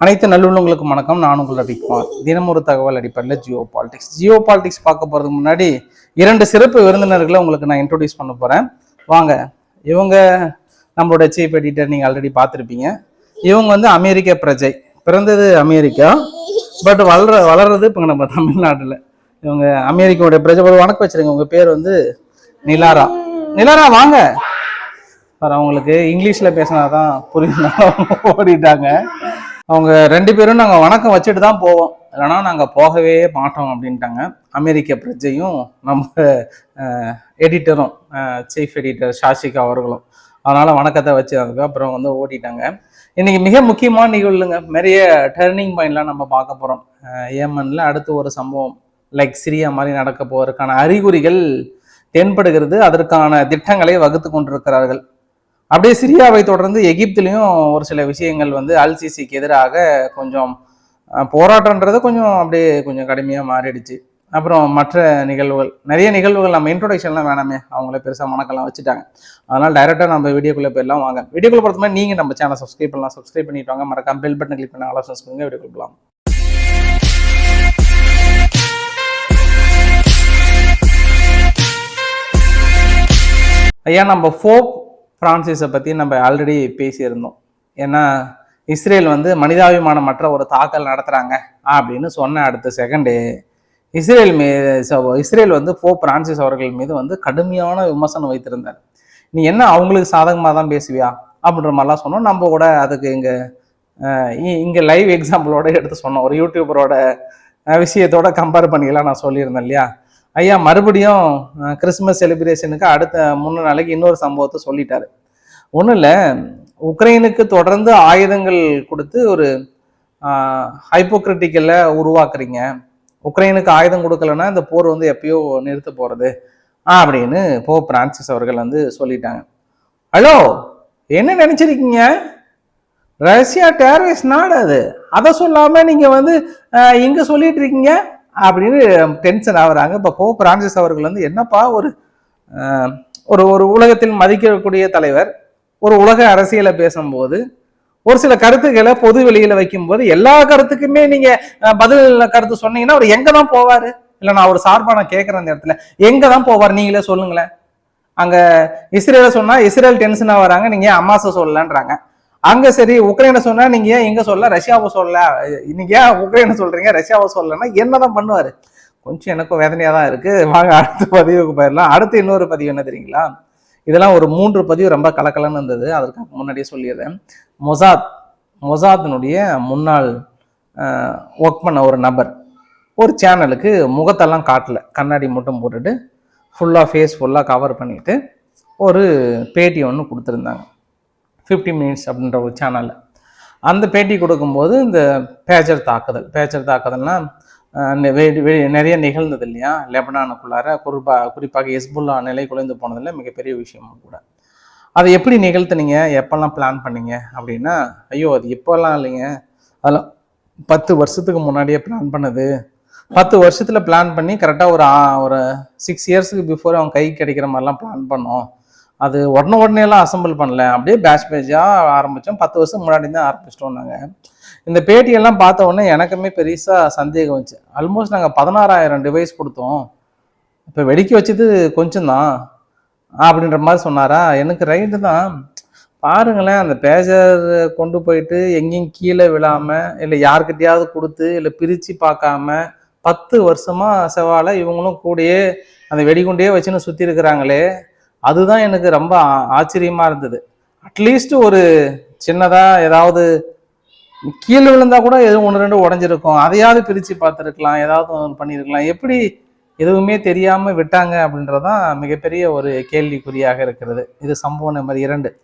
அனைத்து நல்லுள்ளவங்களுக்கும் வணக்கம். நான் உங்கள் ரவிக்குமார் தினம் ஒரு தகவல் அடிப்படையில் ஜியோ பாலிடிக்ஸ். ஜியோ பாலிடிக்ஸ் பார்க்க போகிறதுக்கு முன்னாடி இரண்டு சிறப்பு விருந்தினர்களை உங்களுக்கு நான் இன்ட்ரோடியூஸ் பண்ண போகிறேன் வாங்க இவங்க நம்மளோட சீஃப் எடிட்டர் நீங்கள் ஆல்ரெடி பார்த்துருப்பீங்க. இவங்க வந்து அமெரிக்க பிரஜை. பிறந்தது அமெரிக்கா. பட் வளர வளர்றது இப்போ நம்ம தமிழ்நாட்டில். இவங்க அமெரிக்காவுடைய பிரஜை. ஒரு வணக்கம் வச்சுருங்க. உங்கள் பேர் வந்து நிலாரா. நிலாரா வாங்க. சார் அவங்களுக்கு இங்கிலீஷில் பேசினா தான் புரியுதுனால ஓடிட்டாங்க. அவங்க ரெண்டு பேரும் நாங்கள் வணக்கம் வச்சுட்டு தான் போவோம். இல்லைன்னா நாங்கள் போகவே மாட்டோம் அப்படின்ட்டாங்க. அமெரிக்க பிரஜையும் நம்ம எடிட்டரும் சீஃப் எடிட்டர் சாஷிகா அவர்களும். அதனால் வணக்கத்தை வச்சு அதுக்கப்புறம் வந்து ஓட்டிட்டாங்க இன்றைக்கி மிக முக்கியமான நிகழ்வுங்க. நிறைய டர்னிங் பாயிண்ட்லாம் நம்ம பார்க்க போகிறோம் ஏமனில் அடுத்து ஒரு சம்பவம். லைக் சிரியா மாதிரி நடக்க போவதற்கான அறிகுறிகள் தென்படுகிறது. அதற்கான திட்டங்களை வகுத்து கொண்டிருக்கிறார்கள். அப்படியே சிரியாவை தொடர்ந்து எகிப்திலையும் ஒரு சில விஷயங்கள் வந்து அல்சிசிக்கு எதிராக கொஞ்சம் போராட்டன்றது போராட்டம்ன்றது கொஞ்சம் அப்படியே கொஞ்சம் கடுமையாக மாறிடுச்சு. அப்புறம் மற்ற நிகழ்வுகள் நிறைய நிகழ்வுகள் நம்ம இன்ட்ரொடக்ஷன்லாம் வேணாமே அவங்களே பெருசாக மணக்கெல்லாம் வச்சுட்டாங்க. அதனால் டைரெக்டாக நம்ம வீடியோக்குள்ளே போயிடலாம் வாங்க. வீடியோக்குள்ளே பொறுத்த மாதிரி நீங்கள் நம்ம சேனல் சப்ஸ்கிரைப் பண்ணலாம். சப்ஸ்கிரைப் பண்ணிட்டு வாங்க. மறக்காம பெல் பட்டன் கிளிக் பண்ண ஆலோசனை பண்ணுங்க வீடியோக்குள்ள போகலாம் ஐயா நம்ம ஃபோக் பிரான்சிஸை பற்றி நம்ம ஆல்ரெடி பேசியிருந்தோம். ஏன்னா இஸ்ரேல் வந்து மனிதாபிமானம் மற்ற ஒரு தாக்கல் நடத்துகிறாங்க அப்படின்னு சொன்ன அடுத்த செகண்டு இஸ்ரேல் மீ இஸ்ரேல் வந்து போ பிரான்சிஸ் அவர்கள் மீது வந்து கடுமையான விமர்சனம் வைத்திருந்தார். நீ என்ன அவங்களுக்கு சாதகமாக தான் பேசுவியா? அப்படின்ற மாதிரிலாம் சொன்னோம். நம்ம கூட அதுக்கு இங்கே இங்கே லைவ் எக்ஸாம்பிளோட எடுத்து சொன்னோம். ஒரு யூடியூபரோட விஷயத்தோட கம்பேர் பண்ணிக்கலாம் நான் சொல்லியிருந்தேன் இல்லையா? ஐயா மறுபடியும் கிறிஸ்மஸ் செலிப்ரேஷனுக்கு அடுத்த மூணு நாளைக்கு இன்னொரு சம்பவத்தை சொல்லிட்டாரு. ஒன்றும் இல்லை உக்ரைனுக்கு தொடர்ந்து ஆயுதங்கள் கொடுத்து ஒரு ஹைப்போக்ரிட்டிக்கலை உருவாக்குறீங்க. உக்ரைனுக்கு ஆயுதம் கொடுக்கலன்னா இந்த போர் வந்து எப்பயோ நிறுத்த போகிறது அப்படின்னு போ பிரான்சிஸ் அவர்கள் வந்து சொல்லிட்டாங்க. ஹலோ என்ன நினச்சிருக்கீங்க? ரஷ்யா டேரரிஸ்ட் நாடு அது. அதை சொல்லாமல் நீங்கள் வந்து இங்கே சொல்லிட்டு இருக்கீங்க. அப்படின்னு டென்ஷன் ஆகுறாங்க. இப்போ போ பிரான்சிஸ் அவர்கள் வந்து என்னப்பா ஒரு ஒரு ஒரு உலகத்தில் மதிக்கக்கூடிய தலைவர் ஒரு உலக அரசியலை பேசும்போது ஒரு சில கருத்துக்களை பொது வெளியில வைக்கும்போது எல்லா கருத்துக்குமே நீங்க பதில் கருத்து சொன்னீங்கன்னா அவர் எங்க தான் போவாரு? இல்ல நான் ஒரு சார்பாக நான் கேட்கறேன் அந்த இடத்துல. எங்க தான் போவார்? நீங்களே சொல்லுங்களேன். அங்க இஸ்ரேல சொன்னா இஸ்ரேல் டென்ஷனா வராங்க. நீங்க ஏன் அம்மாசை சொல்லலன்றாங்க. அங்க சரி உக்ரைனை சொன்னா நீங்க ஏன் எங்க சொல்ல ரஷ்யாவை சொல்லல. நீங்க ஏன் உக்ரைனை சொல்றீங்க? ரஷ்யாவை சொல்லலன்னா என்னதான் பண்ணுவாரு? கொஞ்சம் எனக்கும் வேதனையா தான் இருக்கு. வாங்க அடுத்த பதிவுக்கு போயிடலாம். அடுத்து இன்னொரு பதிவு என்ன தெரியுங்களா? இதெல்லாம் ஒரு மூன்று பதிவு ரொம்ப கலக்கலன்னு இருந்தது. அதற்கு முன்னாடியே சொல்லிடுறேன். மொசாத் மொசாத்தினுடைய முன்னாள் ஒர்க் பண்ண ஒரு நபர். ஒரு சேனலுக்கு முகத்தெல்லாம் காட்டல. கண்ணாடி மட்டும் போட்டுட்டு ஃபுல்லாக ஃபேஸ் ஃபுல்லாக கவர் பண்ணிட்டு ஒரு பேட்டி ஒன்று கொடுத்துருந்தாங்க. 50 மினிட்ஸ் அப்படின்ற ஒரு சேனலில் அந்த பேட்டி கொடுக்கும்போது இந்த பேச்சர் தாக்குதல் பேச்சர் தாக்குதல்னால் நிறைய நிகழ்ந்தது இல்லையா? லெபனானுக்குள்ளார குறிப்பா குறிப்பாக ஹெஸ்புல்லா நிலை குலைந்து போனதில் மிகப்பெரிய விஷயமும் கூட. அதை எப்படி நிகழ்த்துனீங்க? எப்போல்லாம் பிளான் பண்ணீங்க? அப்படின்னா ஐயோ அது இப்போல்லாம் இல்லைங்க. அதெல்லாம் பத்து வருஷத்துக்கு முன்னாடியே பிளான் பண்ணது. பத்து வருஷத்தில் பிளான் பண்ணி கரெக்டாக ஒரு ஒரு சிக்ஸ் இயர்ஸுக்கு பிஃபோர் அவன் கை கிடைக்கிற மாதிரிலாம் பிளான் பண்ணோம். அது உடனே உடனே எல்லாம் அசம்பிள் பண்ணல. அப்படியே பேட்ச் பேட்சாக ஆரம்பித்தோம் பத்து வருஷம் முன்னாடி தான் ஆரம்பிச்சிட்டோம் நாங்கள் இந்த பேட்டியெல்லாம் பார்த்த உடனே எனக்குமே பெருசாக சந்தேகம் வந்துச்சு. ஆல்மோஸ்ட் நாங்கள் பதினாறாயிரம் டிவைஸ் கொடுத்தோம். இப்போ வெடிக்க வச்சது கொஞ்சம் தான். அப்படின்ற மாதிரி சொன்னாரா? எனக்கு ரைட்டு தான். பாருங்களேன் அந்த பேஜர் கொண்டு போயிட்டு எங்கேயும் கீழே விழாமல் இல்லை யாருக்கிட்டையாவது கொடுத்து இல்லை பிரித்து பார்க்காம பத்து வருஷமாக செவ்வாழை இவங்களும் கூடயே அந்த வெடிகுண்டே வச்சுன்னு சுற்றி இருக்கிறாங்களே அதுதான் எனக்கு ரொம்ப ஆ- ஆச்சரியமா இருந்தது. அட்லீஸ்ட் ஒரு சின்னதா ஏதாவது கீழே விழுந்தா கூட எதுவும் ஒன்று ரெண்டு உடஞ்சிருக்கும். அதையாவது பிரித்து பார்த்துருக்கலாம். ஏதாவது ஒன்று பண்ணியிருக்கலாம் எப்படி எதுவுமே தெரியாமல் விட்டாங்க அப்படின்றதான் மிகப்பெரிய ஒரு கேள்விக்குறியாக இருக்கிறது. இது சம்பவம் நம்பர் இரண்டு.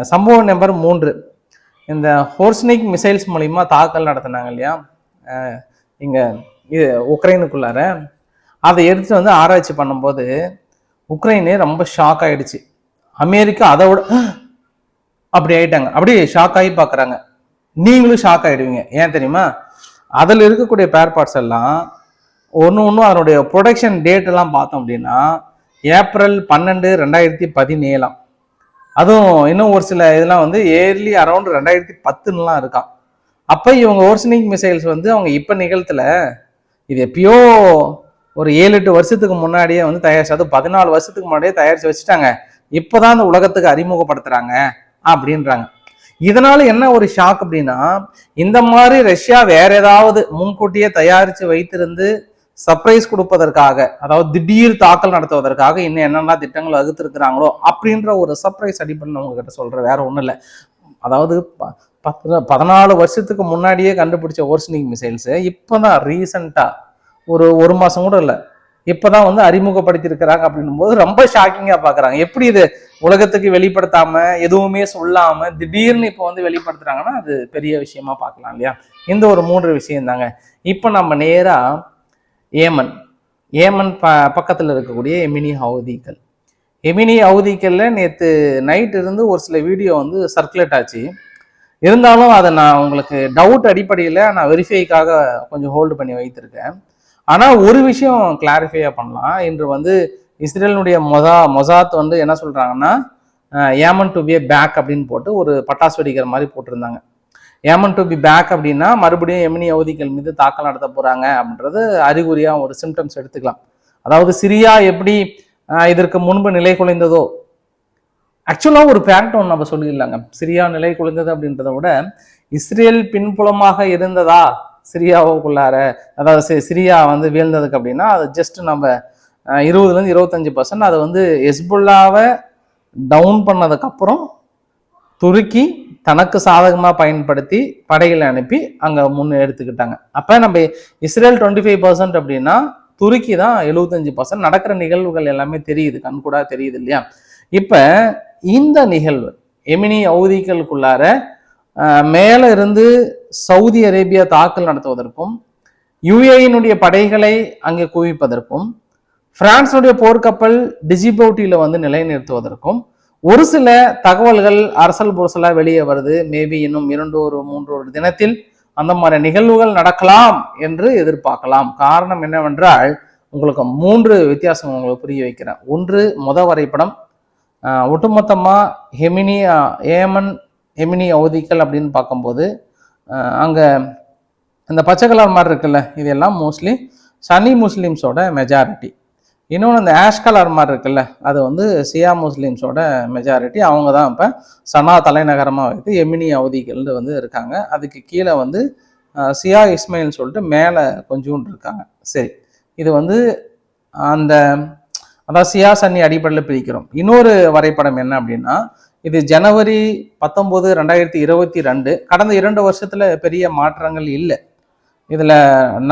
சம்பவம் நம்பர் மூன்று. இந்த ஹோர்ஸ்னிக் மிசைல்ஸ் மூலிமா தாக்கல் நடத்தினாங்க இல்லையா? இங்கே இது உக்ரைனுக்குள்ளார. அதை எடுத்து வந்து ஆராய்ச்சி பண்ணும்போது உக்ரைனே ரொம்ப ஷாக் ஆயிடுச்சு. அமெரிக்கா அதை விட அப்படி ஆயிட்டாங்க. அப்படியே ஷாக் ஆகி பார்க்குறாங்க. நீங்களும் ஷாக் ஆகிடுவீங்க ஏன் தெரியுமா? அதில் இருக்கக்கூடிய பேர் பார்ட்ஸ் எல்லாம் ஒன்று ஒன்றும் அதனுடைய ப்ரொடக்ஷன் டேட் எல்லாம் பார்த்தோம் அப்படின்னா ஏப்ரல் பன்னெண்டு ரெண்டாயிரத்தி பதினேழாம். அதுவும் இன்னும் ஒரு சில இதெல்லாம் வந்து ஏர்லி அரௌண்ட் ரெண்டாயிரத்தி பத்துன்னெலாம் இருக்கான் அப்போ இவங்க ஓர்சனிக் மிசைல்ஸ் வந்து அவங்க இப்போ நிகழ்த்தில் இது எப்பயோ ஒரு ஏழு எட்டு வருஷத்துக்கு முன்னாடியே வந்து தயாரிச்சு அது பதினாலு வருஷத்துக்கு முன்னாடியே தயாரிச்சு வச்சுட்டாங்க. இப்போதான் அந்த உலகத்துக்கு அறிமுகப்படுத்துறாங்க அப்படின்றாங்க. இதனால என்ன ஒரு ஷாக் அப்படின்னா இந்த மாதிரி ரஷ்யா வேற ஏதாவது முன்கூட்டியே தயாரிச்சு வைத்திருந்து சர்ப்ரைஸ் கொடுப்பதற்காக அதாவது திடீர் தாக்கல் நடத்துவதற்காக இன்னும் என்னென்ன திட்டங்கள் வகுத்திருக்கிறாங்களோ அப்படின்ற ஒரு சர்ப்ரைஸ் அடிப்படை உங்ககிட்ட சொல்ற வேற ஒன்றும் இல்லை. அதாவது ப- பத்து பதினாலு வருஷத்துக்கு முன்னாடியே கண்டுபிடிச்ச ஓர்சனிக் மிசைல்ஸ் இப்போதான் ரீசண்டாக ஒரு ஒரு மாதம் கூட இல்லை. இப்போதான் வந்து அறிமுகப்படுத்தியிருக்கிறாங்க அப்படின்னும் போது ரொம்ப ஷாக்கிங்காக பார்க்குறாங்க எப்படி இது உலகத்துக்கு வெளிப்படுத்தாம எதுவுமே சொல்லாம திடீர்னு இப்போ வந்து வெளிப்படுத்துறாங்கன்னா அது பெரிய விஷயமா பார்க்கலாம் இல்லையா? இந்த ஒரு மூன்று விஷயம் தாங்க இப்போ நம்ம நேராக ஏமன் ஏமன் ப பக்கத்தில் இருக்கக்கூடிய எமினி ஹவுதிகள். எமினி ஹவுதிக்கல்ல நேற்று நைட் இருந்து ஒரு சில வீடியோ வந்து சர்க்குலேட் ஆச்சு. இருந்தாலும் அதை நான் உங்களுக்கு டவுட் அடிப்படையில் நான் வெரிஃபைக்காக கொஞ்சம் ஹோல்டு பண்ணி வைத்திருக்கேன். ஆனால் ஒரு விஷயம் கிளாரிஃபையாக பண்ணலாம். இன்று வந்து இஸ்ரேலினுடைய மொசா மொசாத் வந்து என்ன சொல்கிறாங்கன்னா ஏமன் டு பி பேக் அப்படின்னு போட்டு ஒரு பட்டாசு வெடிக்கிற மாதிரி போட்டிருந்தாங்க. ஏமன் டு பி பேக் அப்படின்னா மறுபடியும் எமினி அவதிகள் மீது தாக்கல் நடத்த போகிறாங்க அப்படின்றது அறிகுறியாக ஒரு சிம்டம்ஸ் எடுத்துக்கலாம். அதாவது சிரியா எப்படி இதற்கு முன்பு நிலை குலைந்ததோ ஆக்சுவலாக ஒரு ஃபேக்ட் ஒன்று நம்ம சொல்லிடலாங்க. சிரியா நிலை குலைந்தது அப்படின்றத விட இஸ்ரேல் பின்புலமாக இருந்ததா சிரியாவுக்குள்ளார அதாவது சிரியா வந்து வீழ்ந்ததுக்கு அப்படின்னா அது ஜஸ்ட் நம்ம இருபதுலேருந்து இருபத்தஞ்சி பர்சன்ட் அதை வந்து எஸ்புல்லாவை டவுன் பண்ணதுக்கப்புறம் துருக்கி தனக்கு சாதகமாக பயன்படுத்தி படைகளை அனுப்பி அங்கே முன்னே எடுத்துக்கிட்டாங்க. அப்போ நம்ம இஸ்ரேல் டுவெண்ட்டி ஃபைவ் பர்சன்ட் அப்படின்னா துருக்கி தான் எழுபத்தஞ்சு பர்சன்ட் நடக்கிற நிகழ்வுகள் எல்லாமே தெரியுது கண்கூடா தெரியுது இல்லையா? இப்போ இந்த நிகழ்வு எமினி அவதிகளுக்குள்ளார மேலே இருந்து சவுதி அரேபியா தாக்கல் நடத்துவதற்கும் யுஏயினுடைய படைகளை அங்கே குவிப்பதற்கும் பிரான்ஸுடைய போர்க்கப்பல் டிஜிபவுட்டியில் வந்து நிலைநிறுத்துவதற்கும் ஒரு சில தகவல்கள் அரசல் புரசலா வெளியே வருது. மேபி இன்னும் இரண்டு ஒரு மூன்று ஒரு தினத்தில் அந்த மாதிரி நிகழ்வுகள் நடக்கலாம் என்று எதிர்பார்க்கலாம். காரணம் என்னவென்றால் உங்களுக்கு மூன்று வித்தியாசம் உங்களுக்கு புரிய வைக்கிறேன். ஒன்று முத வரைபடம். ஒட்டுமொத்தமாக ஹெமினி ஏமன் எமினி அவதிகள் அப்படின்னு பார்க்கும்போது அங்கே அந்த பச்சை கலர் மாதிரி இருக்குல்ல இதெல்லாம் மோஸ்ட்லி சனி முஸ்லீம்ஸோட மெஜாரிட்டி இன்னொன்று இந்த ஆஷ் கலர் மாதிரி இருக்குல்ல அது வந்து சியா முஸ்லீம்ஸோட மெஜாரிட்டி அவங்க தான் இப்போ சனா தலைநகரமாக வைத்து எமினி அவதிகள் வந்து இருக்காங்க. அதுக்கு கீழே வந்து சியா இஸ்மாயில் சொல்லிட்டு மேலே கொஞ்சோண்டு இருக்காங்க. சரி இது வந்து அந்த அதாவது சியா சன்னி அடிப்படையில் பிரிக்கிறோம். இன்னொரு வரைபடம் என்ன அப்படின்னா இது ஜனவரி பத்தொம்போது ரெண்டாயிரத்தி இருபத்தி ரெண்டு. கடந்த இரண்டு வருஷத்தில் பெரிய மாற்றங்கள் இல்லை. இதில்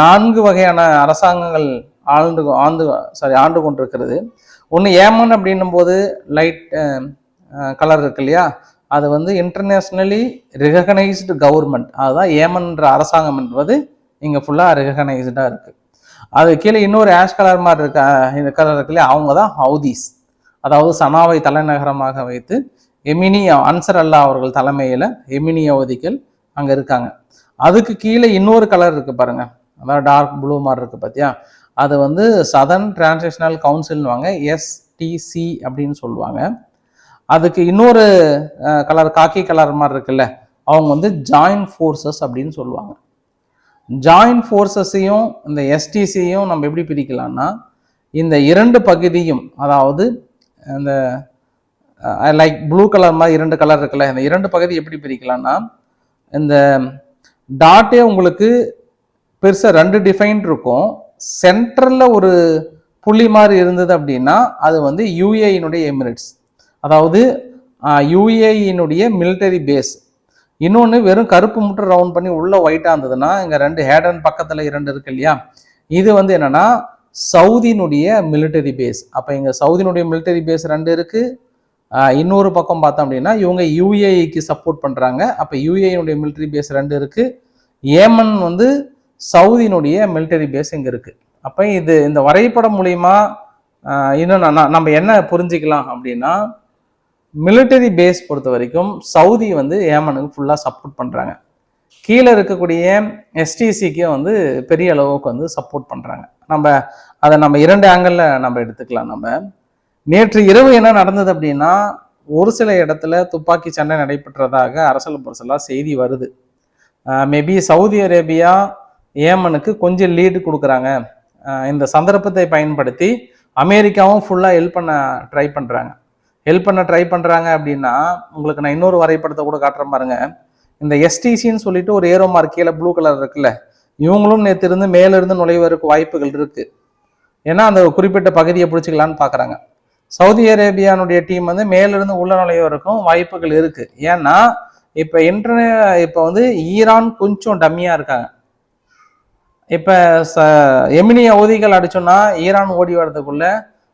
நான்கு வகையான அரசாங்கங்கள் ஆண்டு ஆண்டு சாரி ஆண்டு கொண்டிருக்கிறது. ஒன்று ஏமன் அப்படின்னும் போது லைட் கலர் இருக்கு இல்லையா? அது வந்து இன்டர்நேஷ்னலி ரெகனைஸ்டு கவர்மெண்ட் அதுதான் ஏமன்ற அரசாங்கம் என்பது இங்கே ஃபுல்லாக ரெகனைஸ்டாக இருக்குது அது கீழே இன்னொரு ஆஷ் கலர் மாதிரி இருக்க இந்த கலர் இருக்கு இல்லையா? அவங்க தான் ஹவுதீஸ் அதாவது சனாவை தலைநகரமாக வைத்து எமினி அன்சர் அல்லா அவர்கள் தலைமையில் எமினி அவதிகள் அங்கே இருக்காங்க. அதுக்கு கீழே இன்னொரு கலர் இருக்குது பாருங்கள் அதாவது டார்க் ப்ளூ மாதிரி இருக்குது பார்த்தியா அது வந்து சதர்ன் டிரான்ஸ்லேஷனல் கவுன்சில்னுவாங்க எஸ்டிசி அப்படின்னு சொல்லுவாங்க. அதுக்கு இன்னொரு கலர் காக்கி கலர் மாதிரி இருக்குல்ல. அவங்க வந்து ஜாயின்ட் ஃபோர்ஸஸ் அப்படின்னு சொல்லுவாங்க. ஜாயின்ட் ஃபோர்ஸஸையும் இந்த எஸ்டிசியையும் நம்ம எப்படி பிரிக்கலாம்னா இந்த இரண்டு பகுதியும் அதாவது இந்த லைக் ப்ளூ கலர் மாதிரி இரண்டு கலர் இருக்குல்ல இந்த இரண்டு பகுதி எப்படி பிரிக்கலாம்னா இந்த டாட்டே உங்களுக்கு பெருசாக ரெண்டு டிஃபைன் இருக்கும். சென்ட்ரலில் ஒரு புள்ளி மாதிரி இருந்தது அப்படின்னா அது வந்து யூஏயினுடைய எமிரேட்ஸ் அதாவது யூஏயினுடைய மிலிட்டரி பேஸ் இன்னொன்று வெறும் கருப்பு மட்டும் ரவுண்ட் பண்ணி உள்ள ஒயிட்டாக இருந்ததுன்னா இங்கே ரெண்டு ஹேடன் பக்கத்தில் இரண்டு இருக்கு இல்லையா? இது வந்து என்னென்னா சவுதியினுடைய மிலிட்டரி பேஸ் அப்போ இங்கே சவுதியினுடைய மிலிட்டரி பேஸ் ரெண்டு இருக்குது இன்னொரு பக்கம் பார்த்தோம் அப்படின்னா இவங்க யூஏஇக்கு சப்போர்ட் பண்ணுறாங்க அப்போ யூஏயினுடைய மிலிட்ரி பேஸ் ரெண்டு இருக்குது ஏமன் வந்து சவுதியினுடைய மிலிட்டரி பேஸ் இங்கே இருக்குது அப்போ இது இந்த வரைபடம் மூலிமா இன்னும் நம்ம என்ன புரிஞ்சுக்கலாம் அப்படின்னா மிலிட்டரி பேஸ் பொறுத்த வரைக்கும் சவுதி வந்து ஏமனுக்கு ஃபுல்லாக சப்போர்ட் பண்ணுறாங்க கீழே இருக்கக்கூடிய எஸ்டிசிக்கு வந்து பெரிய அளவுக்கு வந்து சப்போர்ட் பண்ணுறாங்க நம்ம அதை நம்ம இரண்டு ஆங்கிளில் நம்ம எடுத்துக்கலாம். நம்ம நேற்று இரவு என்ன நடந்தது அப்படின்னா ஒரு சில இடத்துல துப்பாக்கி சண்டை நடைபெற்றதாக அரசல் புரசலாக செய்தி வருது. மேபி சவுதி அரேபியா ஏமனுக்கு கொஞ்சம் லீடு கொடுக்குறாங்க. இந்த சந்தர்ப்பத்தை பயன்படுத்தி அமெரிக்காவும் ஃபுல்லாக ஹெல்ப் பண்ண ட்ரை பண்ணுறாங்க ஹெல்ப் பண்ண ட்ரை பண்ணுறாங்க அப்படின்னா உங்களுக்கு நான் இன்னொரு வரைபடத்தை கூட காட்டுறேன் பாருங்க. இந்த எஸ்டிசின்னு சொல்லிட்டு ஒரு ஏரோ மார்க் கீழே ப்ளூ கலர் இருக்குல்ல இவங்களும் நேற்று இருந்து மேலிருந்து நுழைவதற்கு வாய்ப்புகள் இருக்குது ஏன்னா அந்த குறிப்பிட்ட பகுதியை பிடிச்சிக்கலான்னு பார்க்குறாங்க சவுதி அரேபியானுடைய டீம் வந்து மேலிருந்து உள்ள நுழைவதற்கும் வாய்ப்புகள் இருக்கு. ஏன்னா இப்போ இன்டர்நே இப்போ வந்து ஈரான் கொஞ்சம் டம்மியாக இருக்காங்க. இப்போ ச எமினி அவதிகள் அடிச்சோன்னா ஈரான் ஓடி வர்றதுக்குள்ள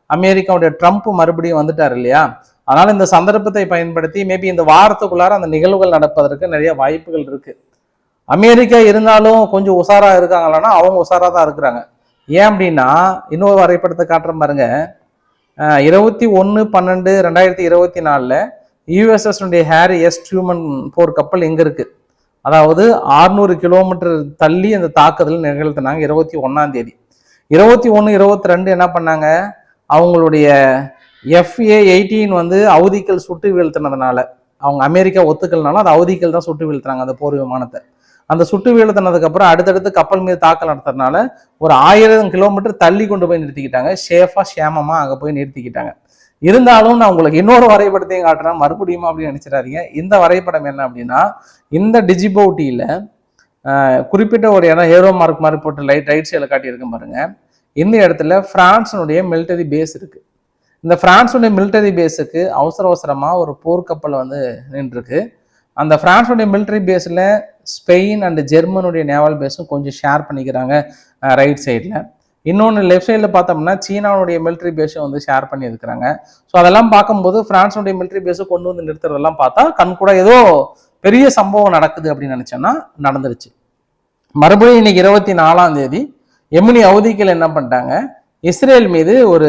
அமெரிக்காவுடைய ட்ரம்ப் மறுபடியும் வந்துட்டார் இல்லையா? அதனால இந்த சந்தர்ப்பத்தை பயன்படுத்தி மேபி இந்த வாரத்துக்குள்ளார அந்த நிகழ்வுகள் நடப்பதற்கு நிறைய வாய்ப்புகள் இருக்கு. அமெரிக்கா இருந்தாலும் கொஞ்சம் உஷாராக இருக்காங்களான்னா அவங்க உஷாராக தான் இருக்கிறாங்க. ஏன் அப்படின்னா இன்னொரு வரைபடத்தை காட்டுற பாருங்க. இருபத்தி ஒன்று பன்னெண்டு ரெண்டாயிரத்தி இருபத்தி நாலில் யூஎஸ்எஸ்னுடைய ஹேரி எஸ் ட்யூமன் போர் கப்பல் எங்கே இருக்குது அதாவது 600 கிலோமீட்டர் தள்ளி அந்த தாக்குதல் நிகழ்த்தினாங்க இருபத்தி ஒன்றாம் தேதி. இருபத்தி ஒன்று இருபத்தி ரெண்டு என்ன பண்ணாங்க? அவங்களுடைய எஃப்ஏ எயிட்டீன் வந்து அவதிக்கல் சுட்டு வீழ்த்தினதுனால அவங்க அமெரிக்கா ஒத்துக்கலனாலும் அது அவதிக்கல் தான் சுட்டு வீழ்த்தினாங்க அந்த போர் விமானத்தை. அந்த சுட்டு வீழ்த்தினதுக்கப்புறம் அடுத்தடுத்து கப்பல் மீது தாக்கல் நடத்துறதுனால ஒரு ஆயிரம் கிலோமீட்டர் தள்ளி கொண்டு போய் நிறுத்திக்கிட்டாங்க. சேஃபாக சேமமாக அங்கே போய் நிறுத்திக்கிட்டாங்க. இருந்தாலும் நான் உங்களுக்கு இன்னொரு வரைபடத்தையும் காட்டுறேன். மறுபடியும் அப்படின்னு நினச்சிடாதீங்க. இந்த வரைபடம் என்ன அப்படின்னா இந்த டிஜிபோட்டியில் குறிப்பிட்ட ஒரு இடம் ஏரோ மார்க் மாதிரி போட்டு லைட் ரைட் சைடில் காட்டியிருக்கேன் பாருங்க. இந்த இடத்துல ஃப்ரான்ஸினுடைய மிலிட்டரி பேஸ் இருக்கு. இந்த பிரான்ஸுடைய மிலிட்டரி பேஸுக்கு அவசர அவசரமாக ஒரு போர்க்கப்பல் வந்து நின்றுருக்கு. அந்த பிரான்ஸுடைய மிலிட்டரி பேஸில் ஸ்பெயின் அண்ட் ஜெர்மனுடைய நேவல் பேஸும் கொஞ்சம் ஷேர் பண்ணிக்கிறாங்க ரைட் சைடில் இன்னொன்று லெஃப்ட் சைடில் பார்த்தோம்னா சீனாவுடைய மிலிட்டரி பேஸும் வந்து ஷேர் பண்ணி இருக்கிறாங்க ஸோ அதெல்லாம் பார்க்கும்போது பிரான்ஸுடைய மிலிட்டரி பேஸை கொண்டு வந்து நிறுத்துறதெல்லாம் பார்த்தா கண் கூட ஏதோ பெரிய சம்பவம் நடக்குது அப்படின்னு நினச்சோன்னா நடந்துருச்சு. மறுபடியும் இன்னைக்கு இருபத்தி நாலாம் தேதி எமினி அவதிக்கில் என்ன பண்ணிட்டாங்க? இஸ்ரேல் மீது ஒரு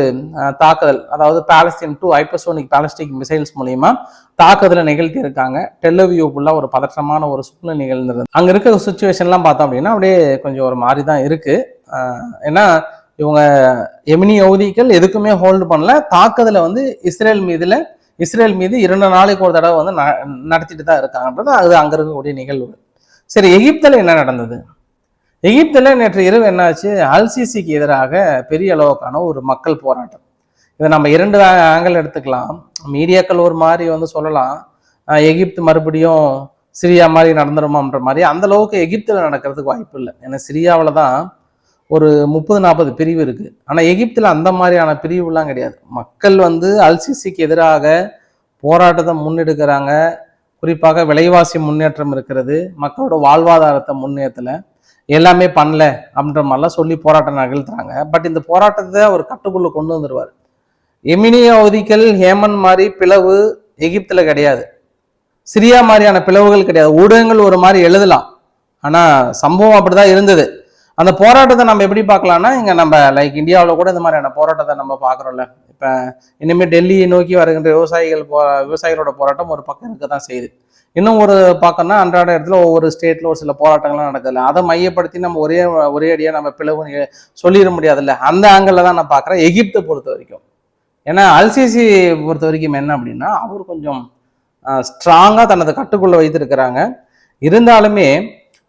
தாக்குதல் அதாவது Palestine two hypersonic ballistic missiles மூலியமா தாக்குதலை நிகழ்த்தி இருக்காங்க டெல்லவியூ ஃபுல்லாக ஒரு பதற்றமான ஒரு சூழ்நிலை நிகழ்ந்தது அங்கே இருக்க சுச்சுவேஷன்லாம் பார்த்தோம் அப்படின்னா அப்படியே கொஞ்சம் ஒரு மாதிரி தான் இருக்கு ஏன்னா இவங்க எமினி யவுதிகள் எதுக்குமே ஹோல்டு பண்ணல. தாக்குதலை வந்து இஸ்ரேல் மீதுல இஸ்ரேல் மீது இரண்டு நாளைக்கு ஒரு தடவை வந்து ந- நடத்திட்டு தான் இருக்காங்கன்றது அது அங்கே இருக்கக்கூடிய நிகழ்வு சரி எகிப்தில் என்ன நடந்தது? எகிப்தில் நேற்று இரவு என்னாச்சு? அல்சிசிக்கு எதிராக பெரிய அளவுக்கான ஒரு மக்கள் போராட்டம். இதை நம்ம இரண்டு ஆங்கிள் எடுத்துக்கலாம். மீடியாக்கள் ஒரு மாதிரி வந்து சொல்லலாம். எகிப்து மறுபடியும் சிரியா மாதிரி நடந்துருமான்ற மாதிரி அந்த அளவுக்கு எகிப்தில் நடக்கிறதுக்கு வாய்ப்பு இல்லை. ஏன்னா சிரியாவில் தான் ஒரு முப்பது நாற்பது பிரிவு இருக்கு. ஆனால் எகிப்தில் அந்த மாதிரியான பிரிவுலாம் கிடையாது. மக்கள் வந்து அல்சிசிக்கு எதிராக போராட்டத்தை முன்னெடுக்கிறாங்க. குறிப்பாக விலைவாசி முன்னேற்றம் இருக்கிறது. மக்களோட வாழ்வாதாரத்தை முன்னேற்றலை எல்லாமே பண்ணல அப்படின்ற மாதிரிலாம் சொல்லி போராட்டம் நிகழ்த்துறாங்க பட் இந்த போராட்டத்தை அவர் கட்டுக்குள்ளே கொண்டு வந்துடுவார் எமினி அவதிகள் ஹேமன் மாதிரி பிளவு எகிப்தில் கிடையாது. சிரியா மாதிரியான பிளவுகள் கிடையாது. ஊடகங்கள் ஒரு மாதிரி எழுதலாம். ஆனால் சம்பவம் அப்படி தான் இருந்தது. அந்த போராட்டத்தை நம்ம எப்படி பார்க்கலாம்னா இங்கே நம்ம லைக் இந்தியாவில் கூட இந்த மாதிரியான போராட்டத்தை நம்ம பார்க்குறோம்ல. இப்போ இனிமேல் டெல்லியை நோக்கி வருகின்ற விவசாயிகள் போ விவசாயிகளோட போராட்டம் ஒரு பக்கம் இருக்க தான் செய்யுது. இன்னும் ஒரு பார்க்கணும்னா அன்றாட இடத்துல ஒவ்வொரு ஸ்டேட்ல ஒரு சில போராட்டங்கள்லாம் நடக்குதுல்ல. அதை மையப்படுத்தி நம்ம ஒரே ஒரே அடியாக நம்ம பிளவு சொல்லிட முடியாதுல்ல. அந்த ஆங்கிளில் தான் நான் பார்க்குறேன். எகிப்தை பொறுத்த வரைக்கும். ஏன்னா அல்சிசி பொறுத்த வரைக்கும் என்ன அப்படின்னா அவர் கொஞ்சம் ஸ்ட்ராங்காக தனது கட்டுக்குள்ள வைத்திருக்கிறாங்க. இருந்தாலுமே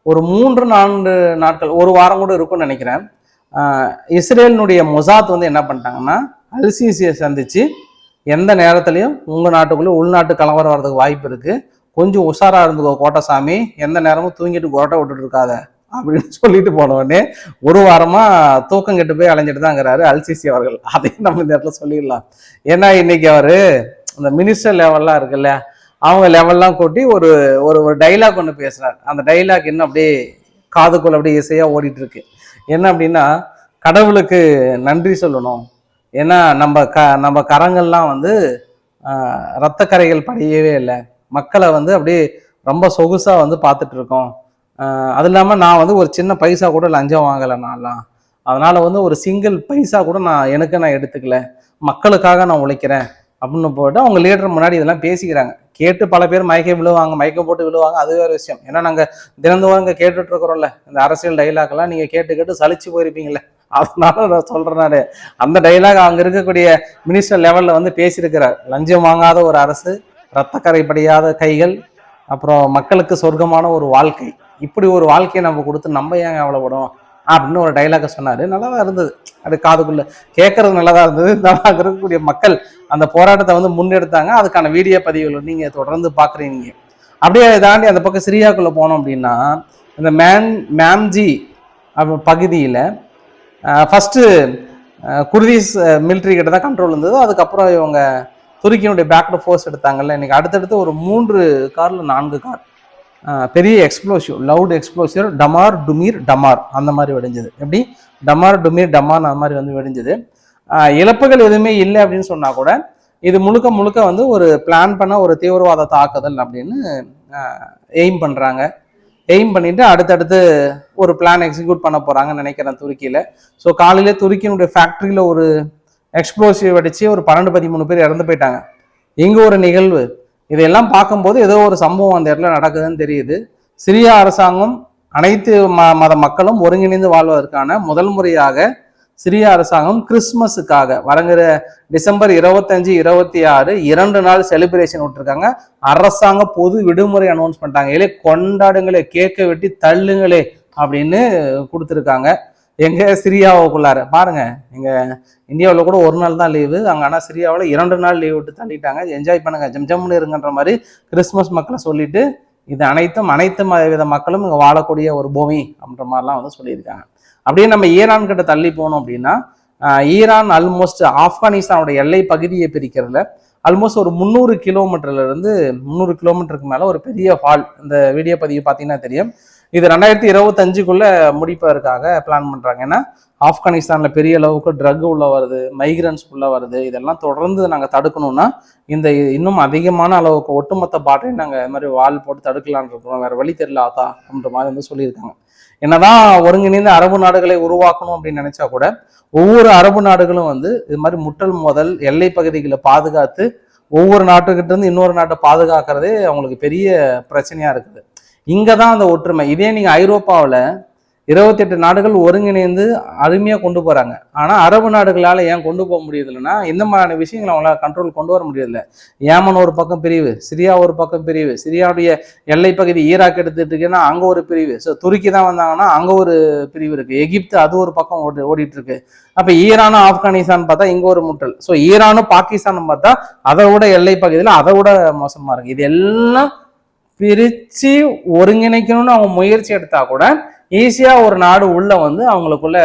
ஒரு மூன்று நான்கு நாட்கள் ஒரு வாரம் கூட இருக்கும்னு நினைக்கிறேன். இஸ்ரேலினுடைய மொசாத் வந்து என்ன பண்ணிட்டாங்கன்னா அல்சிசியை சந்திச்சு எந்த நேரத்துலையும் உங்கள் நாட்டுக்குள்ளே உள்நாட்டு கலவரம் வர்றதுக்கு வாய்ப்பு இருக்குது கொஞ்சம் உஷாரா இருந்துக்கோ கோட்டசாமி. எந்த நேரமும் தூங்கிட்டு கொரட்டை விட்டுட்டு இருக்காத அப்படின்னு சொல்லிட்டு போன உடனே ஒரு வாரமா தூக்கம் கெட்டு போய் அலைஞ்சிட்டு தாங்கிறாரு அல்சிசி அவர்கள். அதையும் நம்ம இந்த இடத்துல சொல்லிடலாம். ஏன்னா இன்னைக்கு அவரு அந்த மினிஸ்டர் லெவல்லாம் இருக்குல்ல அவங்க லெவல்லாம் கூட்டி ஒரு ஒரு ஒரு டைலாக் ஒன்று பேசுறாரு. அந்த டைலாக் இன்னும் அப்படியே காதுக்குள்ள அப்படியே இசையா ஓடிட்டு இருக்கு என்ன அப்படின்னா கடவுளுக்கு நன்றி சொல்லணும். ஏன்னா நம்ம க நம்ம கரங்கள்லாம் வந்து ஆஹ், ரத்த கரைகள் படியவே இல்லை. மக்களை வந்து அப்படியே ரொம்ப சொகுசாக வந்து பார்த்துட்டு இருக்கோம் அது இல்லாமல் நான் வந்து ஒரு சின்ன பைசா கூட லஞ்சம் வாங்கலை நான்லாம். அதனால் வந்து ஒரு சிங்கிள் பைசா கூட நான் எனக்கு நான் எடுத்துக்கல. மக்களுக்காக நான் உழைக்கிறேன் அப்படின்னு போட்டு அவங்க லீடர் முன்னாடி இதெல்லாம் பேசிக்கிறாங்க. கேட்டு பல பேர் மயக்க விழுவாங்க மயக்கம் போட்டு விழுவாங்க அது வேறு விஷயம். ஏன்னா நாங்கள் தினந்தோறும் இங்கே கேட்டுட்ருக்குறோம்ல. இந்த அரசியல் டைலாக்லாம் நீங்கள் கேட்டு கேட்டு சலிச்சு போயிருப்பீங்களே அதனால நான் சொல்கிறேன் நான். அந்த டைலாக் அங்கே இருக்கக்கூடிய மினிஸ்டர் லெவலில் வந்து பேசியிருக்கிறார். லஞ்சம் வாங்காத ஒரு அரசு ரத்தக்கரை படியாத கைகள் அப்புறம் மக்களுக்கு சொர்க்கமான ஒரு வாழ்க்கை. இப்படி ஒரு வாழ்க்கையை நம்ம கொடுத்து நம்ம ஏன் கவலைப்படும் அப்படின்னு ஒரு டைலாக சொன்னாரு. நல்லா தான் இருந்தது. அது காதுக்குள்ள கேட்கறது நல்லா தான் இருந்தது நல்லா இருக்கக்கூடிய மக்கள் அந்த போராட்டத்தை வந்து முன்னெடுத்தாங்க. அதுக்கான வீடியோ பதிவுகள் நீங்க தொடர்ந்து பாக்குறீங்க அப்படியே தாண்டி அந்த பக்கம் சிரியாக்குள்ள போனோம் அப்படின்னா இந்த மேன் மேம்ஜி பகுதியில் ஃபஸ்ட்டு குர்தீஸ் மிலிட்ரி கிட்ட தான் கண்ட்ரோல் இருந்தது. அதுக்கப்புறம் இவங்க துருக்கியினுடைய பேக்கில் ஃபோர்ஸ் எடுத்தாங்கல்ல இன்றைக்கி அடுத்தடுத்து ஒரு மூன்று காரில் நான்கு கார். பெரிய எக்ஸ்ப்ளோசிவ் லவுட் எக்ஸ்ப்ளோசிவ் டமார் டுமீர் டமார் அந்த மாதிரி வெடிஞ்சது. எப்படி? டமார் டுமீர் டமார் அந்த மாதிரி வந்து வெடிஞ்சது. இழப்புகள் எதுவுமே இல்லை அப்படின்னு சொன்னால் கூட இது முழுக்க முழுக்க வந்து ஒரு பிளான் பண்ண ஒரு தீவிரவாத தாக்குதல் அப்படின்னு எய்ம் பண்ணுறாங்க எய்ம் பண்ணிட்டு அடுத்தடுத்து ஒரு பிளான் எக்ஸிக்யூட் பண்ண போகிறாங்கன்னு நினைக்கிறேன் துருக்கியில். ஸோ காலையில் துருக்கியினுடைய ஃபேக்ட்ரியில் ஒரு எக்ஸ்ப்ளோசிவ் அடித்து ஒரு பன்னெண்டு பதிமூணு பேர் இறந்து போயிட்டாங்க. இங்கே ஒரு நிகழ்வு. இதையெல்லாம் பார்க்கும்போது ஏதோ ஒரு சம்பவம் அந்த இடத்துல நடக்குதுன்னு தெரியுது. சிரியா அரசாங்கம் அனைத்து ம மத மக்களும் ஒருங்கிணைந்து வாழ்வதற்கான முதல் முறையாக சிரியா அரசாங்கம் கிறிஸ்மஸுக்காக வரங்கிற டிசம்பர் இருபத்தஞ்சு இருபத்தி ஆறு இரண்டு நாள் செலிப்ரேஷன் விட்டுருக்காங்க. அரசாங்க பொது விடுமுறை அனௌன்ஸ் பண்ணிட்டாங்க. ஏலே கொண்டாடுங்களே கேட்க வெட்டி தள்ளுங்களே அப்படின்னு கொடுத்துருக்காங்க. எங்கே சிரியாவுக்குள்ளார? பாருங்கள் எங்கள் இந்தியாவில் கூட ஒரு நாள் தான் லீவு அங்கே ஆனால் சிரியாவில் இரண்டு நாள் லீவ் விட்டு தள்ளிட்டாங்க. என்ஜாய் பண்ணுங்க ஜம் ஜம்னு இருங்கன்ற மாதிரி கிறிஸ்மஸ் மக்களை சொல்லிட்டு இது அனைத்தும் அனைத்து வித மக்களும் இங்கே வாழக்கூடிய ஒரு பூமி அப்படின்ற மாதிரிலாம் வந்து சொல்லியிருக்காங்க. அப்படியே நம்ம ஈரான் கிட்ட தள்ளி போனோம் அப்படின்னா ஈரான் ஆல்மோஸ்ட் ஆப்கானிஸ்தானோட எல்லை பகுதியை பிரிக்கிறதுல ஆல்மோஸ்ட் ஒரு முந்நூறு கிலோமீட்டர்லேருந்து முந்நூறு கிலோமீட்டருக்கு மேலே ஒரு பெரிய ஃபால் இந்த வீடியோ பதிவு பார்த்தீங்கன்னா தெரியும். இது ரெண்டாயிரத்தி இருபத்தஞ்சுக்குள்ள முடிப்பதற்காக பிளான் பண்றாங்க. ஏன்னா ஆப்கானிஸ்தான்ல பெரிய அளவுக்கு ட்ரக் உள்ள வருது மைக்ரன்ஸ் உள்ள வருது. இதெல்லாம் தொடர்ந்து நாங்க தடுக்கணும்னா இந்த இன்னும் அதிகமான அளவுக்கு ஒட்டுமொத்த பாட்டையும் நாங்க இது மாதிரி வால் போட்டு தடுக்கலான் இருக்கிறோம் வேற வழி தெரியல ஆத்தா அப்படின்ற மாதிரி வந்து சொல்லியிருக்காங்க. என்னதான் ஒருங்கிணைந்த அரபு நாடுகளை உருவாக்கணும் அப்படின்னு நினைச்சா கூட ஒவ்வொரு அரபு நாடுகளும் வந்து இது மாதிரி முட்டல் மோதல் எல்லை பகுதிகளை பாதுகாத்து ஒவ்வொரு நாட்டுக்கிட்ட இருந்து இன்னொரு நாட்டை பாதுகாக்கிறதே அவங்களுக்கு பெரிய பிரச்சனையா இருக்குது. இங்கே தான் அந்த ஒற்றுமை. இதே நீங்கள் ஐரோப்பாவில் இருபத்தெட்டு நாடுகள் ஒருங்கிணைந்து அருமையாக கொண்டு போகிறாங்க ஆனால் அரபு நாடுகளால் ஏன் கொண்டு போக முடியுதுன்னா இந்த மாதிரியான விஷயங்களை அவங்களால கண்ட்ரோல் கொண்டு வர முடியல ஏமன் ஒரு பக்கம் பிரிவு சிரியா ஒரு பக்கம் பிரிவு சிரியாவுடைய எல்லை பகுதி ஈராக் எடுத்துகிட்டு இருக்குன்னா அங்கே ஒரு பிரிவு. ஸோ துருக்கி தான் வந்தாங்கன்னா அங்கே ஒரு பிரிவு இருக்குது எகிப்து அது ஒரு பக்கம் ஓடி ஓடிட்டு இருக்கு. ஈரானும் ஆப்கானிஸ்தான் பார்த்தா இங்கே ஒரு முட்டல். ஸோ ஈரானும் பாகிஸ்தானும் பார்த்தா அதை விட எல்லை பகுதியில் அதை விட மோசமாக இருக்குது இது எல்லாம் பிரிச்சு ஒருங்கிணைக்கணும்னு அவங்க முயற்சி எடுத்தால் கூட ஈஸியாக ஒரு நாடு உள்ளே வந்து அவங்களுக்குள்ள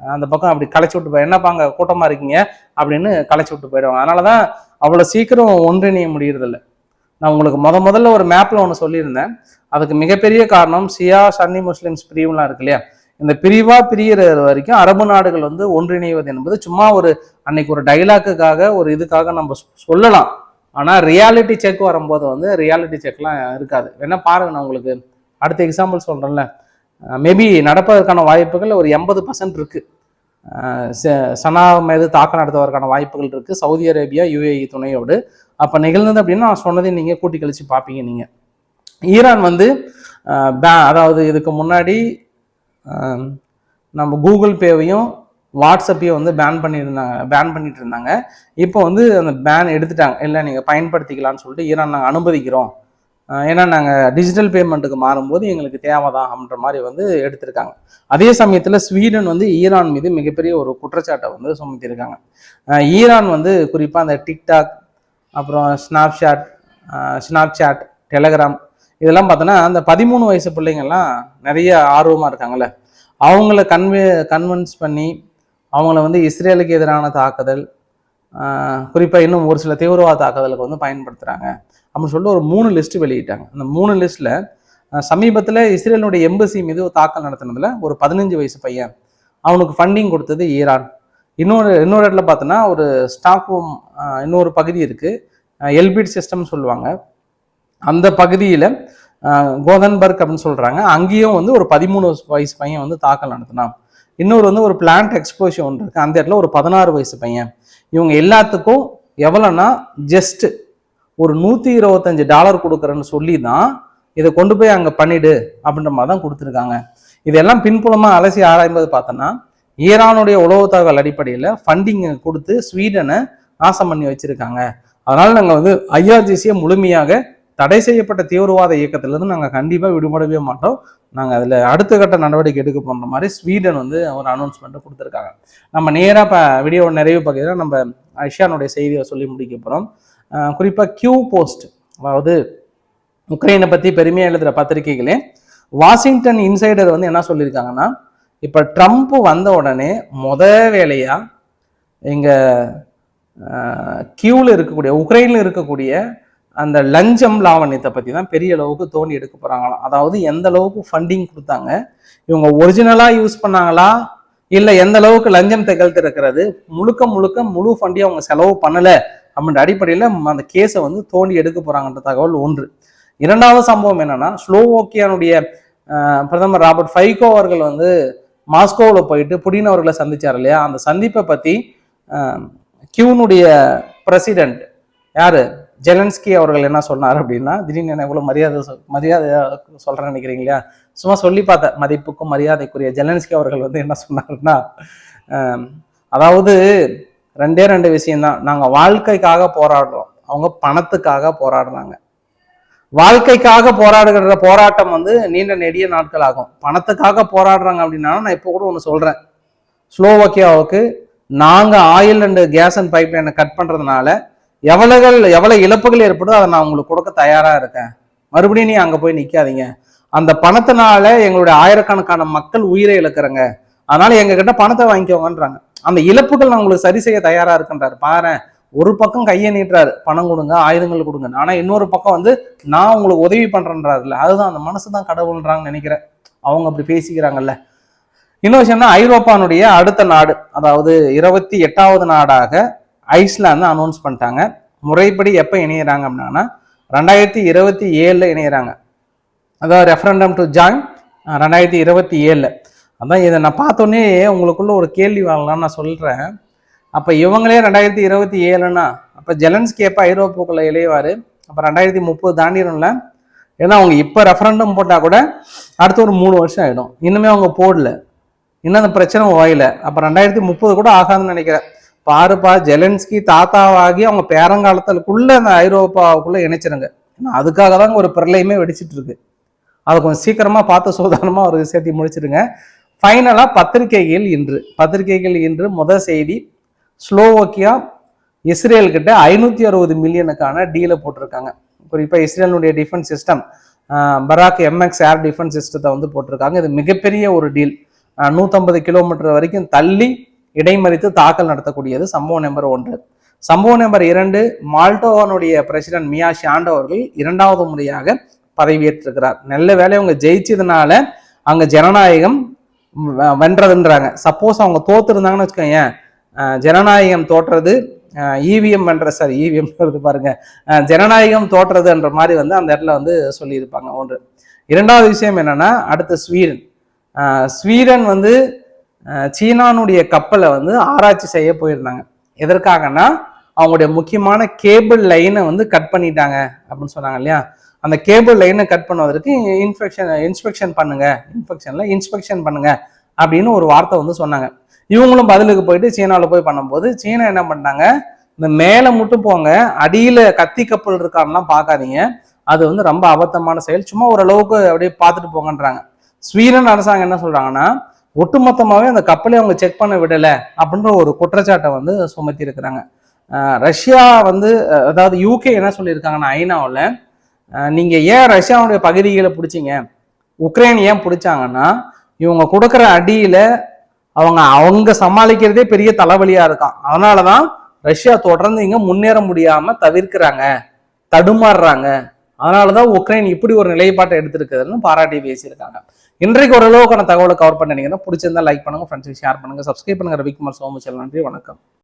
அந்த பக்கம் அப்படி களைச்சி விட்டு போய் என்னப்பா கூட்டமாக இருக்கீங்க? அப்படின்னு களைச்சி விட்டு போயிடுவாங்க. அதனாலதான் அவ்வளோ சீக்கிரம் ஒன்றிணைய முடியறதில்ல. நான் உங்களுக்கு முத முதல்ல ஒரு மேப்பில் ஒன்று சொல்லியிருந்தேன். அதுக்கு மிகப்பெரிய காரணம் சியா சன்னி முஸ்லிம்ஸ் பிரிவுலாம் இருக்கு இல்லையா? இந்த பிரிவா பிரியிற வரைக்கும் அரபு நாடுகள் வந்து ஒன்றிணைவது என்பது சும்மா ஒரு அன்னைக்கு ஒரு டைலாக்குக்காக ஒரு இதுக்காக நம்ம சொல்லலாம். ஆனால் ரியாலிட்டி செக் வரும்போது வந்து ரியாலிட்டி செக்லாம் இருக்காது. வேணா பாருங்க நான் உங்களுக்கு அடுத்த எக்ஸாம்பிள் சொல்கிறேன்ல மேபி நடப்பதற்கான வாய்ப்புகள் ஒரு எண்பது பர்சன்ட் இருக்குது ச- சனா மீது தாக்கம் நடத்துவதற்கான வாய்ப்புகள் இருக்குது சவுதி அரேபியா யுஏஇ துணையோடு. அப்போ நிகழ்ந்தது அப்படின்னா நான் சொன்னதை நீங்கள் கூட்டி கழித்து பார்ப்பீங்க நீங்கள் ஈரான் வந்து பே- அதாவது இதுக்கு முன்னாடி நம்ம கூகுள் பேவையும் வாட்ஸ்அப்பையும் வந்து பேன் பண்ணியிருந்தாங்க பேன் பண்ணிட்டு இருந்தாங்க இப்போ வந்து அந்த பேன் எடுத்துட்டாங்க. இல்லை நீங்கள் பயன்படுத்திக்கலாம்னு சொல்லிட்டு ஈரான் நாங்கள் அனுமதிக்கிறோம். ஏன்னா நாங்கள் டிஜிட்டல் பேமெண்ட்டுக்கு மாறும்போது எங்களுக்கு தேவைதான் அப்படின்ற மாதிரி வந்து எடுத்திருக்காங்க. அதே சமயத்தில் ஸ்வீடன் வந்து ஈரான் மீது மிகப்பெரிய ஒரு குற்றச்சாட்டை வந்து சுமத்தியிருக்காங்க. ஈரான் வந்து குறிப்பாக அந்த டிக்டாக் அப்புறம் ஸ்னாப்சாட் ஸ்னாப்சாட் டெலகிராம் இதெல்லாம் பார்த்தோன்னா அந்த பதிமூணு வயசு பிள்ளைங்கள்லாம் நிறைய ஆர்வமாக இருக்காங்கல்ல. அவங்கள கன்வே கன்வின்ஸ் பண்ணி அவங்கள வந்து இஸ்ரேலுக்கு எதிரான தாக்குதல் குறிப்பாக இன்னும் ஒரு சில தீவிரவாத தாக்குதலுக்கு வந்து பயன்படுத்துகிறாங்க அப்படின்னு சொல்லிட்டு ஒரு மூணு லிஸ்ட் வெளியிட்டாங்க. அந்த மூணு லிஸ்ட்டில் சமீபத்தில் இஸ்ரேலுடைய எம்பசி மீது ஒரு தாக்கல் நடத்தினதில் ஒரு பதினஞ்சு வயசு பையன். அவனுக்கு ஃபண்டிங் கொடுத்தது ஈரான். இன்னொரு இன்னொரு இடத்துல பார்த்தோன்னா ஒரு ஸ்டாக்ஹோம் இன்னொரு பகுதி இருக்குது எல்பிட் சிஸ்டம்னு சொல்லுவாங்க. அந்த பகுதியில் கோதன்பர்க் அப்படின்னு சொல்கிறாங்க அங்கேயும் வந்து ஒரு பதிமூணு வயசு பையன் வந்து தாக்கல் நடத்தினான். இன்னொரு வந்து ஒரு பிளான்ட் எக்ஸ்போஷன் ஒன்று இருக்குது அந்த இடத்துல ஒரு பதினாறு வயசு பையன். இவங்க எல்லாத்துக்கும் எவ்வளோன்னா ஜஸ்ட்டு ஒரு நூற்றி இருபத்தஞ்சு டாலர் கொடுக்குறேன்னு சொல்லி தான் இதை கொண்டு போய் அங்கே பண்ணிடு அப்படின்ற மாதிரி தான் கொடுத்துருக்காங்க. இதெல்லாம் பின்புலமாக அலசி ஆராயும்போது பார்த்தோன்னா ஈரானுடைய உளவு தகவல் அடிப்படையில் ஃபண்டிங் கொடுத்து ஸ்வீடனை நாசம் பண்ணி வச்சுருக்காங்க. அதனால் நாங்கள் வந்து ஐஆர்ஜிசியை முழுமையாக தடை செய்யப்பட்ட தீவிரவாத இயக்கத்திலிருந்து நாங்கள் கண்டிப்பாக விடுபடவே மாட்டோம். நாங்கள் அதில் அடுத்த கட்ட நடவடிக்கை எடுக்க போன்ற மாதிரி ஸ்வீடன் வந்து ஒரு அனௌன்ஸ்மெண்ட்டை கொடுத்துருக்காங்க. நம்ம நேராக இப்போ வீடியோ நிறைவு பார்த்தீங்கன்னா நம்ம ஐஷியானுடைய செய்தியை சொல்லி முடிக்க போகிறோம் குறிப்பாக கியூ போஸ்ட் அதாவது உக்ரைனை பற்றி பெருமையாக எழுதுகிற பத்திரிகைகளே வாஷிங்டன் இன்சைடர் வந்து என்ன சொல்லியிருக்காங்கன்னா இப்போ ட்ரம்ப் வந்த உடனே முத வேலையாக எங்கள் கியூவில் இருக்கக்கூடிய உக்ரைனில் இருக்கக்கூடிய அந்த லஞ்சம் லாவண்யத்தை பற்றி தான் பெரிய அளவுக்கு தோண்டி எடுக்க போகிறாங்களாம் அதாவது எந்த அளவுக்கு ஃபண்டிங் கொடுத்தாங்க? இவங்க ஒரிஜினலாக யூஸ் பண்ணாங்களா? இல்லை எந்த அளவுக்கு லஞ்சம் திகழ்த்து இருக்கிறது முழுக்க முழுக்க முழு ஃபண்டையும் அவங்க செலவு பண்ணலை அப்படின்ற அடிப்படையில் அந்த கேஸை வந்து தோண்டி எடுக்க போகிறாங்கன்ற தகவல் ஒன்று. இரண்டாவது சம்பவம் என்னென்னா ஸ்லோவோக்கியானுடைய பிரதமர் ராபர்ட் ஃபைகோ அவர்கள் வந்து மாஸ்கோவில் போயிட்டு புடின் அவர்களை சந்திச்சார் இல்லையா? அந்த சந்திப்பை பற்றி கியூனுடைய பிரசிடென்ட் யாரு? ஜெலன்ஸ்கி அவர்கள் என்ன சொன்னார் அப்படின்னா திடீர்னு என்ன இவ்வளோ மரியாதை மரியாதை சொல்கிறேன்னு நினைக்கிறீங்க இல்லையா சும்மா சொல்லி பார்த்தேன் மதிப்புக்கும் மரியாதைக்குரிய ஜெலன்ஸ்கி அவர்கள் வந்து என்ன சொன்னாருன்னா அதாவது ரெண்டே ரெண்டு விஷயம்தான். நாங்கள் வாழ்க்கைக்காக போராடுறோம். அவங்க பணத்துக்காக போராடுறாங்க. வாழ்க்கைக்காக போராடுகிற போராட்டம் வந்து நீண்ட நெடிய நாட்கள் ஆகும். பணத்துக்காக போராடுறாங்க அப்படின்னா நான் இப்போ கூட ஒன்று சொல்கிறேன் ஸ்லோவக்கியாவுக்கு நாங்கள் oil and gas and pipe லைனை கட் பண்ணுறதுனால எவ்வளவுகள் எவ்வளோ இழப்புகள் ஏற்படுதோ அதை நான் உங்களுக்கு கொடுக்க தயாராக இருக்கேன். மறுபடியும் நீ அங்கே போய் நிற்காதீங்க அந்த பணத்தினால எங்களுடைய ஆயிரக்கணக்கான மக்கள் உயிரை இழக்கிறங்க. அதனால எங்ககிட்ட பணத்தை வாங்கிக்கோங்கன்றாங்க. அந்த இழப்புகள் நான் உங்களுக்கு சரி செய்ய தயாரா இருக்குன்றாரு. பாரு ஒரு பக்கம் கையை நீட்டுறாரு. பணம் கொடுங்க ஆயுதங்கள் கொடுங்க. ஆனா இன்னொரு பக்கம் வந்து நான் உங்களுக்கு உதவி பண்றேன்றாருல அதுதான் அந்த மனசு தான் கடவுள்ன்றாங்கன்னு நினைக்கிறேன். அவங்க அப்படி பேசிக்கிறாங்கல்ல. இன்னொரு விஷயம்னா ஐரோப்பானுடைய அடுத்த நாடு அதாவது இருபத்தி எட்டாவது நாடாக ஐஸ்லாந்து அனௌன்ஸ் பண்ணிட்டாங்க. முறைப்படி எப்போ இணையிறாங்க அப்படின்னா ரெண்டாயிரத்தி இருபத்தி ஏழில் இணையிறாங்க. அதாவது ரெஃபரண்டம் டு ஜாயின் ரெண்டாயிரத்தி இருபத்தி ஏழில். அதான் இதை நான் பார்த்தோன்னே உங்களுக்குள்ள ஒரு கேள்வி வாங்கலாம்னு நான் சொல்கிறேன் அப்போ இவங்களே ரெண்டாயிரத்தி இருபத்தி ஏழுனா அப்போ ஜெலன்ஸ்கி எப்போ ஐரோப்பாக்குள்ளே இளையவார் அப்போ ரெண்டாயிரத்தி முப்பது தாண்டிடும்ல. ஏன்னா அவங்க இப்போ ரெஃபரண்டம் போட்டால் கூட அடுத்த ஒரு மூணு வருஷம் ஆகிடும் இன்னுமே அவங்க போடல. இன்னும் அந்த பிரச்சனை வாயில. அப்போ ரெண்டாயிரத்தி முப்பது கூட ஆகாதுன்னு நினைக்கிறேன். பாருப்பா ஜெலன்ஸ்கி தாத்தாவாகி அவங்க பேரங்காலத்துக்குள்ள அந்த ஐரோப்பாவுக்குள்ள இணைச்சிருங்க. அதுக்காக தான் ஒரு பிரளயமே வெடிச்சிட்டு இருக்கு அதை கொஞ்சம் சீக்கிரமா பார்த்து சோதானமா ஒரு சேர்த்தி முடிச்சிருங்க. ஃபைனலா பத்திரிகைகள் இன்று. பத்திரிகைகள் இன்று முதல் செய்தி ஸ்லோவோக்கியா இஸ்ரேல் கிட்ட ஐநூத்தி அறுபது மில்லியனுக்கான டீலை போட்டிருக்காங்க. குறிப்பா இஸ்ரேலுடைய defence system Barak MX air defence சிஸ்டத்தை வந்து போட்டிருக்காங்க. இது மிகப்பெரிய ஒரு டீல் நூற்றம்பது கிலோமீட்டர் வரைக்கும் தள்ளி இடைமறித்து தாக்கல் நடத்தக்கூடியது சம்பவம் நம்பர் ஒன்று. சம்பவம் நம்பர் இரண்டு மால்டோவனுடைய பிரசிடன்ட் மியா ஷாண்டோ அவர்கள் இரண்டாவது முறையாக பதவியேற்றிருக்கிறார். நல்ல வேலை அவங்க ஜெயிச்சதுனால அங்க ஜனநாயகம் வென்றதுன்றாங்க. சப்போஸ் அவங்க தோத்துருந்தாங்கன்னு வச்சுக்கோங்க ஜனநாயகம் தோற்றது இவிஎம் என்ற சாரி இவிஎம் பாருங்க ஜனநாயகம் தோற்றதுன்ற மாதிரி வந்து அந்த இடத்துல வந்து சொல்லியிருப்பாங்க. ஒன்று. இரண்டாவது விஷயம் என்னன்னா அடுத்து ஸ்வீடன். ஸ்வீடன் வந்து சீனானுடைய கப்பலை வந்து ஆராய்ச்சி செய்ய போயிருந்தாங்க. எதற்காகனா அவங்களுடைய முக்கியமான கேபிள் லைனை வந்து கட் பண்ணிட்டாங்க அப்படின்னு சொன்னாங்க இல்லையா? அந்த கேபிள் லைனை கட் பண்ணுவதற்கு இன்ஃபெக்ஷன் இன்ஸ்பெக்ஷன் பண்ணுங்க இன்ஃபெக்ஷன்ல இன்ஸ்பெக்ஷன் பண்ணுங்க அப்படின்னு ஒரு வார்த்தை வந்து சொன்னாங்க. இவங்களும் பதிலுக்கு போயிட்டு சீனாவில் போய் பண்ணும்போது சீனா என்ன பண்ணாங்க இந்த மேலே மட்டும் போங்க அடியில் கத்தி கப்பல் இருக்கான்லாம் பார்க்காதீங்க. அது வந்து ரொம்ப அபத்தமான செயல். சும்மா ஓரளவுக்கு அப்படியே பார்த்துட்டு போங்கன்றாங்க. ஸ்வீடன் அரசாங்கம் என்ன சொல்றாங்கன்னா ஒட்டுமொத்தமாகவே அந்த கப்பலை அவங்க செக் பண்ண விடலை அப்படின்ற ஒரு குற்றச்சாட்டை வந்து சுமத்தி இருக்கிறாங்க ரஷ்யா வந்து அதாவது யூகே என்ன சொல்லியிருக்காங்கன்னா ஐநாவில் நீங்கள் ஏன் ரஷ்யாவுடைய பகுதிகளை பிடிச்சிங்க? உக்ரைன் ஏன் பிடிச்சாங்கன்னா இவங்க கொடுக்குற அடியில் அவங்க அவங்க சமாளிக்கிறதே பெரிய தலைவலியாக இருக்கான். அதனால தான் ரஷ்யா தொடர்ந்து இங்கே முன்னேற முடியாமல் தவிர்க்கிறாங்க தடுமாறுறாங்க. அதனால தான் உக்ரைன் இப்படி ஒரு நிலைப்பாட்டை எடுத்திருக்குதுன்னு பாராட்டி பேசியிருக்காங்க. இன்றைக்கு ஓரளவுக்கான தகவலை கவர் பண்ணிங்கன்னா பிடிச்சிருந்தா லைக் பண்ணுங்க ஃப்ரெண்ட்ஸுக்கு ஷேர் பண்ணுங்க. சப்ஸ்கிரைப் பண்ணுங்க. ரவிக்குமார் சோமச்சல் நன்றி வணக்கம்.